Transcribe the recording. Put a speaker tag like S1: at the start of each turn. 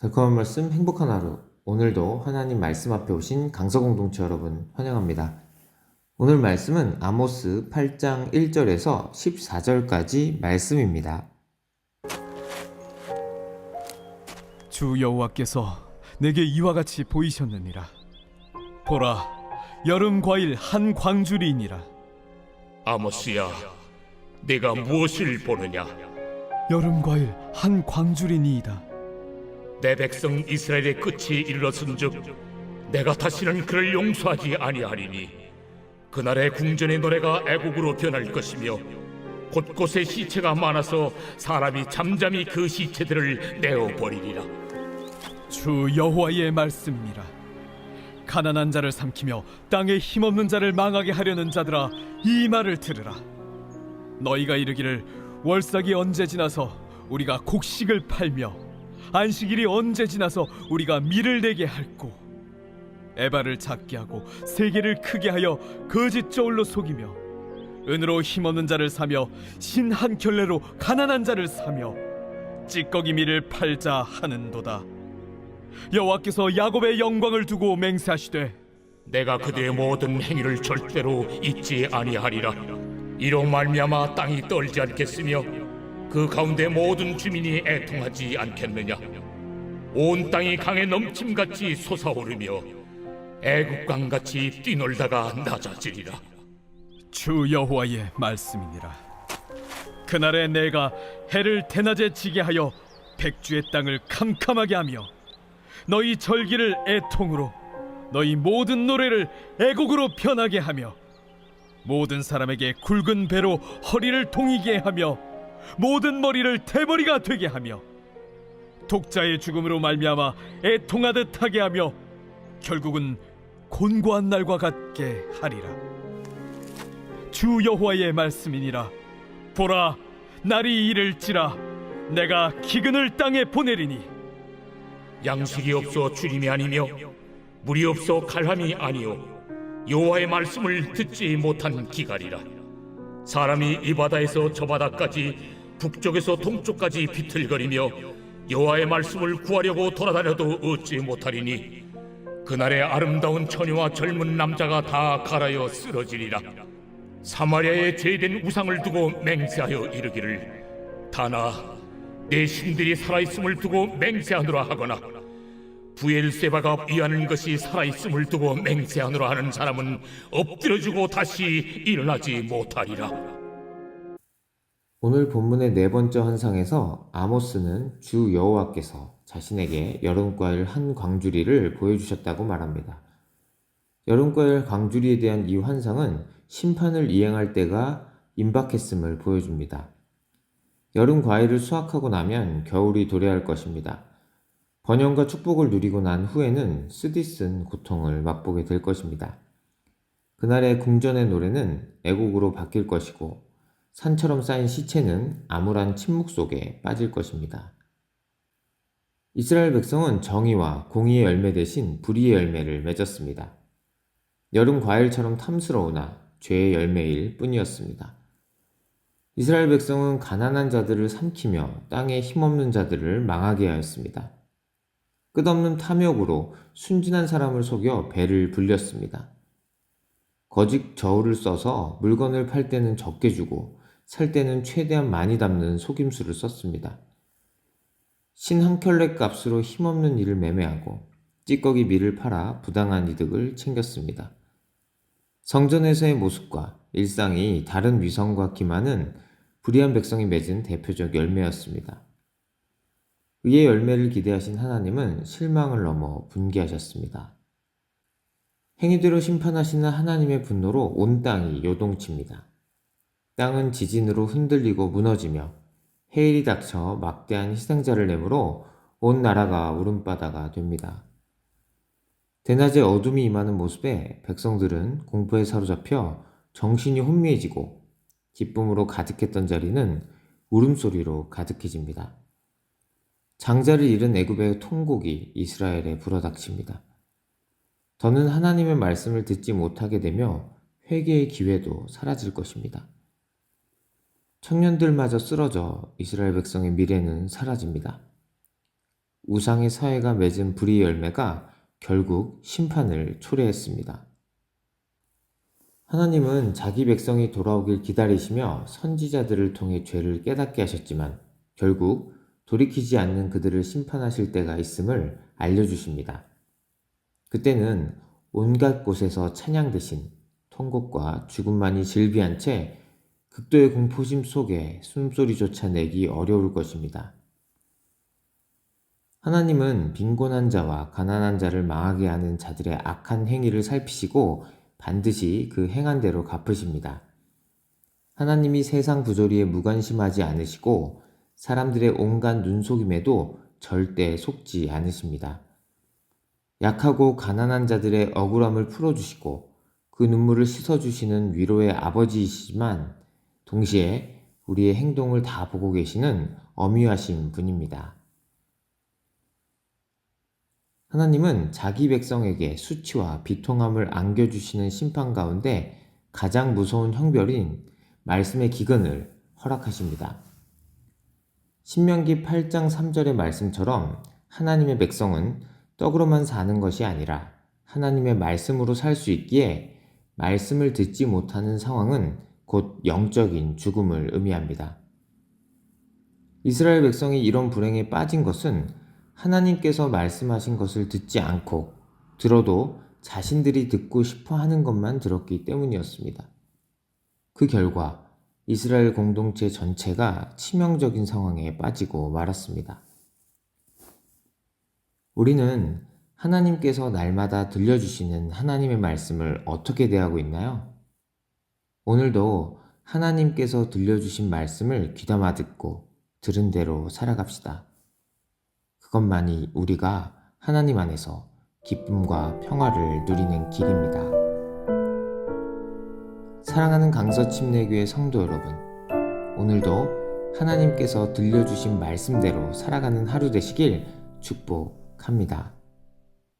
S1: 달콤한 말씀 행복한 하루 오늘도 하나님 말씀 앞에 오신 강서 공동체 여러분 환영합니다. 오늘 말씀은 아모스 8장 1절에서 14절까지 말씀입니다.
S2: 주 여호와께서 내게 이와 같이 보이셨느니라 보라 여름 과일 한 광주리니라
S3: 아모스야, 내가 무엇을 보느냐?
S2: 여름 과일 한 광주리니이다
S3: 내 백성 이스라엘의 끝이 이르렀은즉 내가 다시는 그를 용서하지 아니하리니 그날의 궁전의 노래가 애국으로 변할 것이며 곳곳에 시체가 많아서 사람이 잠잠히 그 시체들을 내어 버리리라.
S2: 주 여호와의 말씀이니라 가난한 자를 삼키며 땅에 힘없는 자를 망하게 하려는 자들아 이 말을 들으라 너희가 이르기를 월삭이 언제 지나서 우리가 곡식을 팔며 안식일이 언제 지나서 우리가 밀을 내게 할꼬 에바를 작게 하고 세계를 크게 하여 거짓 저울로 속이며 은으로 힘없는 자를 사며 신 한 켤레로 가난한 자를 사며 찌꺼기 밀을 팔자 하는도다 여호와께서 야곱의 영광을 두고 맹세하시되
S3: 내가 그대의 모든 행위를 절대로 잊지 아니하리라. 이로 말미암아 땅이 떨지 않겠으며 그 가운데 모든 주민이 애통하지 않겠느냐. 온 땅이 강에 넘침같이 솟아오르며 애국강같이 뛰놀다가 낮아지리라.
S2: 주 여호와의 말씀이니라 그날에 내가 해를 대낮에 지게 하여 백주의 땅을 캄캄하게 하며 너희 절기를 애통으로 너희 모든 노래를 애곡으로 변하게 하며 모든 사람에게 굵은 배로 허리를 동이게 하며 모든 머리를 대머리가 되게 하며 독자의 죽음으로 말미암아 애통하듯 하게 하며 결국은 곤고한 날과 같게 하리라. 주 여호와의 말씀이니라. 보라 날이 이를지라. 내가 기근을 땅에 보내리니.
S3: 양식이 없어 주림이 아니며 물이 없어 칼함이 아니요. 여호와의 말씀을 듣지 못한 기갈이라 사람이 이 바다에서 저 바다까지 북쪽에서 동쪽까지 비틀거리며 여호와의 말씀을 구하려고 돌아다녀도 얻지 못하리니 그날의 아름다운 처녀와 젊은 남자가 다 갈아여 쓰러지리라. 사마리아에 제된 우상을 두고 맹세하여 이르기를 다나 내 신들이 살아있음을 두고 맹세하노라 하거나 부엘세바가 위하는 것이 살아있음을 두고 맹세하노라 하는 사람은 엎드려주고 다시 일어나지 못하리라.
S1: 오늘 본문의 네 번째 환상에서 아모스는 주 여호와께서 자신에게 여름과일 한 광주리를 보여주셨다고 말합니다. 여름과일 광주리에 대한 이 환상은 심판을 이행할 때가 임박했음을 보여줍니다. 여름 과일을 수확하고 나면 겨울이 도래할 것입니다. 번영과 축복을 누리고 난 후에는 쓰디쓴 고통을 맛보게 될 것입니다. 그날의 궁전의 노래는 애곡으로 바뀔 것이고 산처럼 쌓인 시체는 암울한 침묵 속에 빠질 것입니다. 이스라엘 백성은 정의와 공의의 열매 대신 불의의 열매를 맺었습니다. 여름 과일처럼 탐스러우나 죄의 열매일 뿐이었습니다. 이스라엘 백성은 가난한 자들을 삼키며 땅에 힘없는 자들을 망하게 하였습니다. 끝없는 탐욕으로 순진한 사람을 속여 배를 불렸습니다. 거짓 저울을 써서 물건을 팔 때는 적게 주고 살 때는 최대한 많이 담는 속임수를 썼습니다. 신 한 켤레 값으로 힘없는 일을 매매하고 찌꺼기 밀을 팔아 부당한 이득을 챙겼습니다. 성전에서의 모습과 일상이 다른 위성과 기만은 불의한 백성이 맺은 대표적 열매였습니다. 의의 열매를 기대하신 하나님은 실망을 넘어 분개하셨습니다. 행위대로 심판하시는 하나님의 분노로 온 땅이 요동칩니다. 땅은 지진으로 흔들리고 무너지며 해일이 닥쳐 막대한 희생자를 내므로 온 나라가 울음바다가 됩니다. 대낮에 어둠이 임하는 모습에 백성들은 공포에 사로잡혀 정신이 혼미해지고 기쁨으로 가득했던 자리는 울음소리로 가득해집니다. 장자를 잃은 애굽의 통곡이 이스라엘에 불어닥칩니다. 더는 하나님의 말씀을 듣지 못하게 되며 회개의 기회도 사라질 것입니다. 청년들마저 쓰러져 이스라엘 백성의 미래는 사라집니다. 우상의 사회가 맺은 불의 열매가 결국 심판을 초래했습니다. 하나님은 자기 백성이 돌아오길 기다리시며 선지자들을 통해 죄를 깨닫게 하셨지만 결국 돌이키지 않는 그들을 심판하실 때가 있음을 알려주십니다. 그때는 온갖 곳에서 찬양 대신 통곡과 죽음만이 질비한 채 극도의 공포심 속에 숨소리조차 내기 어려울 것입니다. 하나님은 빈곤한 자와 가난한 자를 망하게 하는 자들의 악한 행위를 살피시고 반드시 그 행한 대로 갚으십니다. 하나님이 세상 부조리에 무관심하지 않으시고 사람들의 온갖 눈속임에도 절대 속지 않으십니다. 약하고 가난한 자들의 억울함을 풀어주시고 그 눈물을 씻어주시는 위로의 아버지이시지만 동시에 우리의 행동을 다 보고 계시는 어미하신 분입니다. 하나님은 자기 백성에게 수치와 비통함을 안겨주시는 심판 가운데 가장 무서운 형별인 말씀의 기근을 허락하십니다. 신명기 8장 3절의 말씀처럼 하나님의 백성은 떡으로만 사는 것이 아니라 하나님의 말씀으로 살 수 있기에 말씀을 듣지 못하는 상황은 곧 영적인 죽음을 의미합니다. 이스라엘 백성이 이런 불행에 빠진 것은 하나님께서 말씀하신 것을 듣지 않고 들어도 자신들이 듣고 싶어 하는 것만 들었기 때문이었습니다. 그 결과 이스라엘 공동체 전체가 치명적인 상황에 빠지고 말았습니다. 우리는 하나님께서 날마다 들려주시는 하나님의 말씀을 어떻게 대하고 있나요? 오늘도 하나님께서 들려주신 말씀을 귀담아 듣고 들은 대로 살아갑시다. 그것만이 우리가 하나님 안에서 기쁨과 평화를 누리는 길입니다. 사랑하는 강서 침례교회 성도 여러분, 오늘도 하나님께서 들려주신 말씀대로 살아가는 하루 되시길 축복합니다.